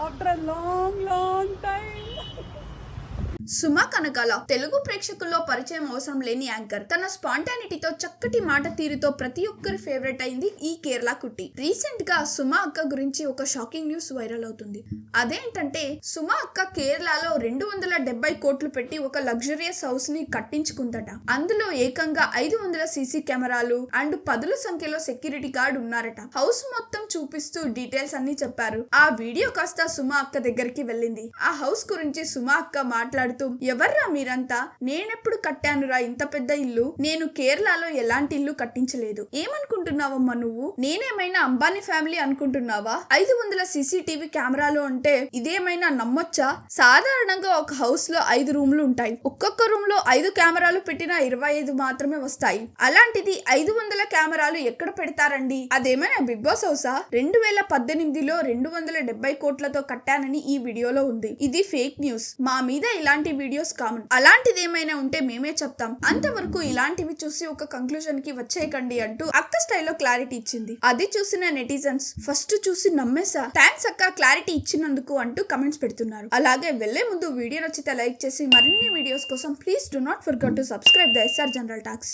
after a long, long time. సుమా కనకాల. తెలుగు ప్రేక్షకుల్లో పరిచయం అవసరం లేని యాంకర్. తన స్పాంటానిటీతో చక్కటి మాట తీరుతో ప్రతి ఒక్కరి ఫేవరెట్ అయింది ఈ కేరళ కుట్టి. రీసెంట్గా సుమా అక్క గురించి ఒక షాకింగ్ న్యూస్ వైరల్ అవుతుంది. అదేంటంటే సుమా అక్క కేరళలో రెండు వందల డెబ్బై కోట్లు పెట్టి ఒక లగ్జరియస్ హౌస్ని కట్టించుకుందట. అందులో ఏకంగా ఐదు వందల సీసీ కెమెరాలు అండ్ పదుల సంఖ్యలో సెక్యూరిటీ గార్డ్ ఉన్నారట. హౌస్ మొత్తం చూపిస్తూ డీటెయిల్స్ అన్ని చెప్పారు. ఆ వీడియో కాస్త సుమా అక్క దగ్గరికి వెళ్ళింది. ఆ హౌస్ గురించి సుమా అక్క మాట్లాడుతూ ఎవర్రా మీరంతా? నేనెప్పుడు కట్టానురా ఇంత పెద్ద ఇల్లు? నేను కేరళలో ఎలాంటి ఇల్లు కట్టించలేదు. ఏమనుకుంటున్నావమ్మా నువ్వు? నేనేమైనా అంబానీ ఫ్యామిలీ అనుకుంటున్నావా? ఐదు వందల సీసీటీవీ కెమెరాలు అంటే ఇదేమైనా నమ్మొచ్చా? సాధారణంగా ఒక హౌస్లో ఐదు రూమ్లు ఉంటాయి. ఒక్కొక్క రూమ్లో ఐదు కెమెరాలు పెట్టిన ఇరవై ఐదు మాత్రమే వస్తాయి. అలాంటిది ఐదు వందల కెమెరాలు ఎక్కడ పెడతారండి? అదేమైనా బిగ్ బాస్ హౌసా? రెండు వేల పద్దెనిమిదిలో రెండు వందల డెబ్బై కోట్లతో కట్టానని ఈ వీడియోలో ఉంది. ఇది ఫేక్ న్యూస్. మా మీద ఇలాంటి ఇలాంటి వీడియోస్ కామన్ అలాంటిది ఏమైనా ఉంటే మేమే చెప్తాం. అంతవరకు ఇలాంటివి చూసి ఒక కంక్లూజన్కి వచ్చేయకండి అంటూ అక్క స్టైల్లో క్లారిటీ ఇచ్చింది. అది చూసిన నెటిజన్స్ ఫస్ట్ చూసి నమ్మేసా. థ్యాంక్స్ అక్క క్లారిటీ ఇచ్చినందుకు అంటూ కమెంట్స్ పెడుతున్నారు. అలాగే వెళ్ళే ముందు వీడియో నచ్చితే లైక్ చేసి మరిన్ని వీడియోస్ కోసం please do not forget to subscribe the SR general talks